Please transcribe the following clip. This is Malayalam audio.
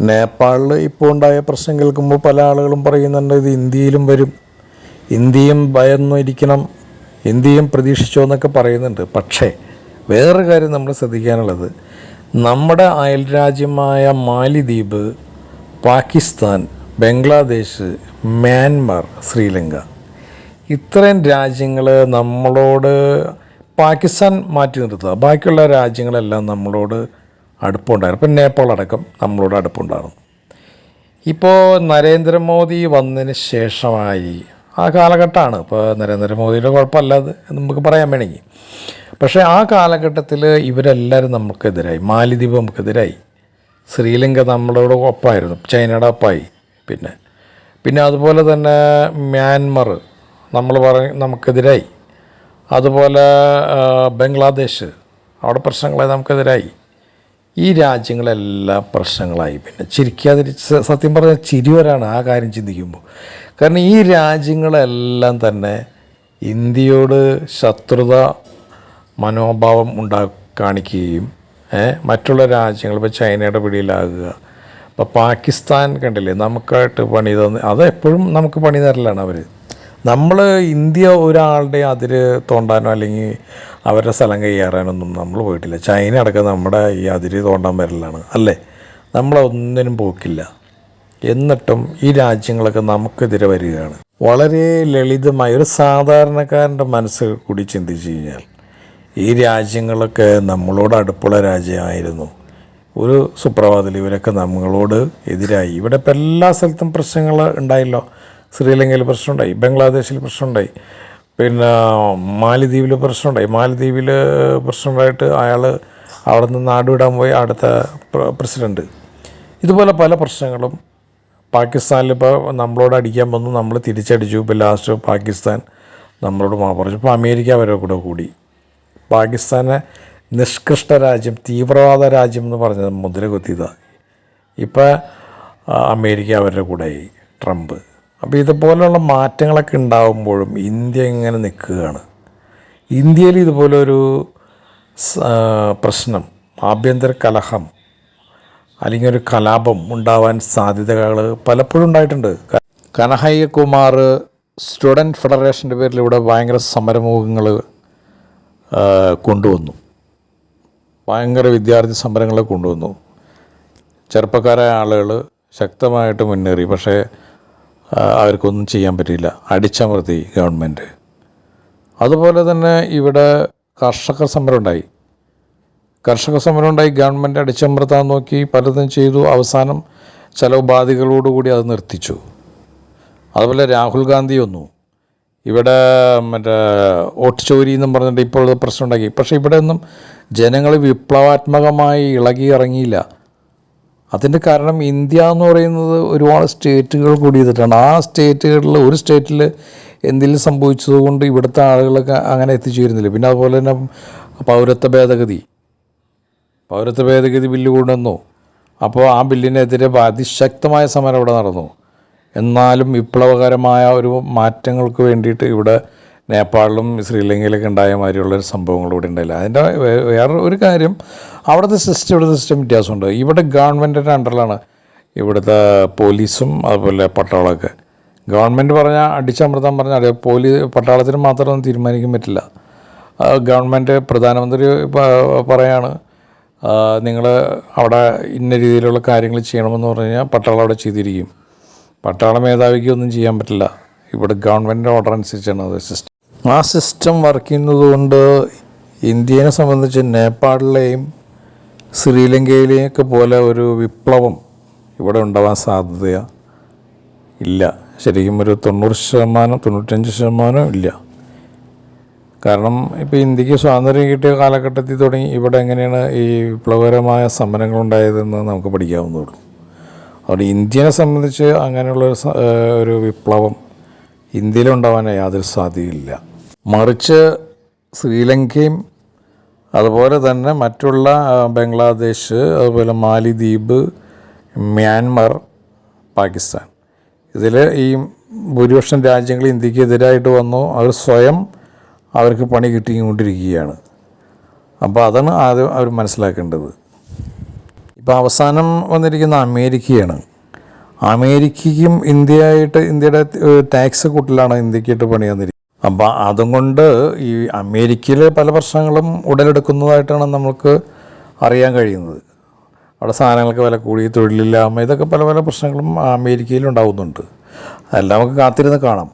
നേപ്പാളിൽ ഇപ്പോൾ ഉണ്ടായ പ്രശ്നം കേൾക്കുമ്പോൾ പല ആളുകളും പറയുന്നുണ്ട് ഇത് ഇന്ത്യയിലും വരും. ഇന്ത്യയും ഭയന്നിരിക്കണം ഇന്ത്യയും പ്രതീക്ഷിച്ചോ എന്നൊക്കെ പറയുന്നുണ്ട്. പക്ഷേ വേറൊരു കാര്യം നമ്മൾ ശ്രദ്ധിക്കാനുള്ളത്. നമ്മുടെ അയൽരാജ്യമായ മാലിദ്വീപ് പാകിസ്ഥാൻ ബംഗ്ലാദേശ് മ്യാൻമാർ ശ്രീലങ്ക ഇത്രയും രാജ്യങ്ങൾ നമ്മളോട് പാകിസ്ഥാൻ മാറ്റി നിർത്തുക. ബാക്കിയുള്ള രാജ്യങ്ങളെല്ലാം നമ്മളോട് അടുപ്പമുണ്ടായിരുന്നു ഇപ്പം നേപ്പാൾ അടക്കം നമ്മളോട് അടുപ്പമുണ്ടായിരുന്നു ഇപ്പോൾ നരേന്ദ്രമോദി വന്നതിന് ശേഷമായി ആ കാലഘട്ടമാണ്. ഇപ്പോൾ നരേന്ദ്രമോദിയുടെ കുഴപ്പമല്ല അത് നമുക്ക് പറയാൻ വേണമെങ്കിൽ. പക്ഷേ ആ കാലഘട്ടത്തിൽ ഇവരെല്ലാവരും നമുക്കെതിരായി. മാലിദ്വീപ് നമുക്കെതിരായി. ശ്രീലങ്ക നമ്മളോട് ഒപ്പമായിരുന്നു ചൈനയുടെ ഒപ്പമായി പിന്നെ പിന്നെ അതുപോലെ തന്നെ മ്യാൻമർ നമ്മൾ പറ നമുക്കെതിരായി. അതുപോലെ ബംഗ്ലാദേശ്. അവിടെ പ്രശ്നങ്ങളായി നമുക്കെതിരായി. ഈ രാജ്യങ്ങളെല്ലാം പ്രശ്നങ്ങളായി. പിന്നെ ചിരിക്കാതിരി സത്യം പറഞ്ഞാൽ ചിരിവരാണ് ആ കാര്യം ചിന്തിക്കുമ്പോൾ. കാരണം ഈ രാജ്യങ്ങളെല്ലാം തന്നെ ഇന്ത്യയോട് ശത്രുത മനോഭാവം ഉണ്ടാ കാണിക്കുകയും മറ്റുള്ള രാജ്യങ്ങൾ ഇപ്പോൾ ചൈനയുടെ പിടിയിലാകുക ഇപ്പോൾ പാകിസ്ഥാൻ കണ്ടില്ലേ നമുക്കായിട്ട് പണി തന്ന് അത് എപ്പോഴും നമുക്ക് പണി തരലാണ് അവർ നമ്മൾ ഇന്ത്യ ഒരാളുടെ അതിര് തോണ്ടാനോ അല്ലെങ്കിൽ അവരുടെ സ്ഥലം കൈയേറാനൊന്നും നമ്മൾ പോയിട്ടില്ല. ചൈന അടക്കം നമ്മുടെ ഈ അതിരി തോണ്ടാൻ വരലാണ് അല്ലേ? നമ്മളൊന്നിനും പോക്കില്ല. എന്നിട്ടും ഈ രാജ്യങ്ങളൊക്കെ നമുക്കെതിരെ വരികയാണ്. വളരെ ലളിതമായ ഒരു സാധാരണക്കാരന്റെ മനസ്സ് കൂടി ചിന്തിച്ചു കഴിഞ്ഞാൽ ഈ രാജ്യങ്ങളൊക്കെ നമ്മളോട് അടുപ്പുള്ള രാജ്യമായിരുന്നു. ഒരു സുപ്രഭാതത്തിൽ ഇവരൊക്കെ നമ്മളോട് എതിരായി. ഇവിടെ ഇപ്പം എല്ലാ സ്ഥലത്തും പ്രശ്നങ്ങൾ ഉണ്ടായല്ലോ. ശ്രീലങ്കയിൽ പ്രശ്നമുണ്ടായി ബംഗ്ലാദേശിൽ പ്രശ്നമുണ്ടായി. പിന്നെ മാലിദ്വീപിൽ പ്രശ്നമുണ്ടായി. മാലിദ്വീപിൽ പ്രശ്നമുണ്ടായിട്ട് അയാൾ അവിടെ നിന്ന് നാടുവിടാൻ പോയി അടുത്ത പ്രസിഡന്റ് ഇതുപോലെ പല പ്രശ്നങ്ങളും പാകിസ്ഥാനിൽ ഇപ്പോൾ നമ്മളോട് അടിക്കാൻ വന്നു. നമ്മൾ തിരിച്ചടിച്ചു. ഇപ്പോൾ ലാസ്റ്റ് പാകിസ്ഥാൻ നമ്മളോട് മാ പറഞ്ഞു. ഇപ്പോൾ അമേരിക്ക അവരെ കൂടെ കൂടി. പാകിസ്ഥാനെ നിഷ്കൃഷ്ട രാജ്യം തീവ്രവാദ രാജ്യം എന്ന് പറഞ്ഞത് മുദ്ര കുത്തിയതാണ് ഇപ്പോൾ അമേരിക്ക അവരുടെ കൂടെയായി ട്രംപ്. അപ്പോൾ ഇതുപോലെയുള്ള മാറ്റങ്ങളൊക്കെ ഉണ്ടാകുമ്പോഴും ഇന്ത്യ ഇങ്ങനെ നിൽക്കുകയാണ്. ഇന്ത്യയിൽ ഇതുപോലൊരു പ്രശ്നം ആഭ്യന്തര കലഹം അല്ലെങ്കിൽ ഒരു കലാപം ഉണ്ടാവാൻ സാധ്യതകൾ പലപ്പോഴും ഉണ്ടായിട്ടുണ്ട്. കനഹയ്യകുമാർ കനഹയ്യ കുമാർ സ്റ്റുഡന്റ് ഫെഡറേഷന്റെ പേരിൽ ഇവിടെ ഭയങ്കര സമരമുഖങ്ങൾ കൊണ്ടുവന്നു. ഭയങ്കര വിദ്യാർത്ഥി സമരങ്ങളെ കൊണ്ടുവന്നു. ചെറുപ്പക്കാരായ ആളുകൾ ശക്തമായിട്ട് മുന്നേറി. പക്ഷേ അവർക്കൊന്നും ചെയ്യാൻ പറ്റിയില്ല. അടിച്ചമർത്തി ഗവൺമെന്റ് അതുപോലെ തന്നെ ഇവിടെ കർഷക സമരം ഉണ്ടായി. കർഷക സമരം ഉണ്ടായി. ഗവൺമെന്റ് അടിച്ചമർത്താൻ നോക്കി പലതും ചെയ്തു. അവസാനം ചില ഉപാധികളോടുകൂടി അത് നിർത്തിച്ചു. അതുപോലെ രാഹുൽ ഗാന്ധി വന്നു. ഇവിടെ മറ്റേ വോട്ട് ചോരി എന്നും പറഞ്ഞിട്ട് ഇപ്പോൾ പ്രശ്നം ഉണ്ടാക്കി. പക്ഷേ ഇവിടെ ഒന്നും ജനങ്ങൾ വിപ്ലവാത്മകമായി ഇളകി ഇറങ്ങിയില്ല അതിന്റെ കാരണം ഇന്ത്യ എന്ന് പറയുന്നത് ഒരുപാട് സ്റ്റേറ്റുകൾ കൂടി ചെയ്തിട്ടാണ്. ആ സ്റ്റേറ്റുകളിൽ ഒരു സ്റ്റേറ്റിൽ എന്തെങ്കിലും സംഭവിച്ചതുകൊണ്ട് ഇവിടുത്തെ ആളുകളൊക്കെ അങ്ങനെ എത്തിച്ചേരുന്നില്ല. പിന്നെ അതുപോലെ തന്നെ പൗരത്വ ഭേദഗതി. പൗരത്വ ഭേദഗതി ബില്ല് കൊണ്ടുവന്നു. അപ്പോൾ ആ ബില്ലിനെതിരെ അതിശക്തമായ സമരം ഇവിടെ നടന്നു. എന്നാലും വിപ്ലവകരമായ ഒരു മാറ്റങ്ങൾക്ക് വേണ്ടിയിട്ട് ഇവിടെ നേപ്പാളിലും ശ്രീലങ്കയിലൊക്കെ ഉണ്ടായ മാതിരിയുള്ളൊരു സംഭവങ്ങൾ ഇവിടെ ഉണ്ടായില്ല. അതിന്റെ വേറെ ഒരു കാര്യം അവിടുത്തെ സിസ്റ്റം ഇവിടുത്തെ സിസ്റ്റം വ്യത്യാസമുണ്ട്. ഇവിടെ ഗവൺമെന്റിന്റെ അണ്ടറിലാണ് ഇവിടുത്തെ പോലീസും അതുപോലെ പട്ടാളമൊക്കെ. ഗവൺമെന്റ് പറഞ്ഞാൽ അടിച്ചമർത്താൻ പറഞ്ഞാൽ അതെ പോലീസ് പട്ടാളത്തിന് മാത്രമൊന്നും തീരുമാനിക്കാൻ പറ്റില്ല. ഗവൺമെന്റ് പ്രധാനമന്ത്രി പറയാണ് നിങ്ങൾ അവിടെ ഇന്ന രീതിയിലുള്ള കാര്യങ്ങൾ ചെയ്യണമെന്ന് പറഞ്ഞു കഴിഞ്ഞാൽ പട്ടാളം അവിടെ ചെയ്തിരിക്കും. പട്ടാള മേധാവിക്ക് ഒന്നും ചെയ്യാൻ പറ്റില്ല. ഇവിടെ ഗവൺമെന്റ് ഓർഡർ അനുസരിച്ചാണ് അത് സിസ്റ്റം ആ സിസ്റ്റം വർക്ക് ചെയ്യുന്നതുകൊണ്ട് ഇന്ത്യനെ സംബന്ധിച്ച് നേപ്പാളിലെയും ശ്രീലങ്കയിലെയും ഒക്കെ പോലെ ഒരു വിപ്ലവം ഇവിടെ ഉണ്ടാവാൻ സാധ്യത ഇല്ല. ശരിക്കും ഒരു തൊണ്ണൂറ് ശതമാനം തൊണ്ണൂറ്റഞ്ച് ശതമാനം ഇല്ല. കാരണം ഇപ്പോൾ ഇന്ത്യയ്ക്ക് സ്വാതന്ത്ര്യം കിട്ടിയ കാലഘട്ടത്തിൽ തുടങ്ങി ഇവിടെ എങ്ങനെയാണ് ഈ വിപ്ലവകരമായ സമരങ്ങൾ ഉണ്ടായതെന്ന് നമുക്ക് പഠിക്കാവുന്നതുള്ളൂ അതുകൊണ്ട് ഇന്ത്യനെ സംബന്ധിച്ച് അങ്ങനെയുള്ള ഒരു വിപ്ലവം ഇന്ത്യയിലുണ്ടാവാൻ യാതൊരു സാധ്യതയില്ല. മറിച്ച് ശ്രീലങ്കയും അതുപോലെ തന്നെ മറ്റുള്ള ബംഗ്ലാദേശ് അതുപോലെ മാലിദ്വീപ് മ്യാൻമർ പാകിസ്ഥാൻ. ഇതിൽ ഈ ഭൂരിപക്ഷം രാജ്യങ്ങൾ ഇന്ത്യയ്ക്ക് എതിരായിട്ട് വന്നു. അവർ സ്വയം അവർക്ക് പണി കിട്ടിക്കൊണ്ടിരിക്കുകയാണ്. അപ്പോൾ അതാണ് ആദ്യം അവർ മനസ്സിലാക്കേണ്ടത്. ഇപ്പോൾ അവസാനം വന്നിരിക്കുന്ന അമേരിക്കയാണ്. അമേരിക്കയ്ക്കും ഇന്ത്യയായിട്ട് ഇന്ത്യയുടെ ടാക്സ് കൂട്ടലാണ് ഇന്ത്യക്കായിട്ട് പണി വന്നിരിക്കുന്നത്. അപ്പം അതുകൊണ്ട് ഈ അമേരിക്കയിലെ പല പ്രശ്നങ്ങളും ഉടലെടുക്കുന്നതായിട്ടാണ് നമുക്ക് അറിയാൻ കഴിയുന്നത്. അവിടെ സാധനങ്ങൾക്ക് വില കൂടി തൊഴിലില്ലായ്മ ഇതൊക്കെ പല പല പ്രശ്നങ്ങളും അമേരിക്കയിൽ ഉണ്ടാകുന്നുണ്ട് അതെല്ലാം നമുക്ക് കാത്തിരുന്ന് കാണാം.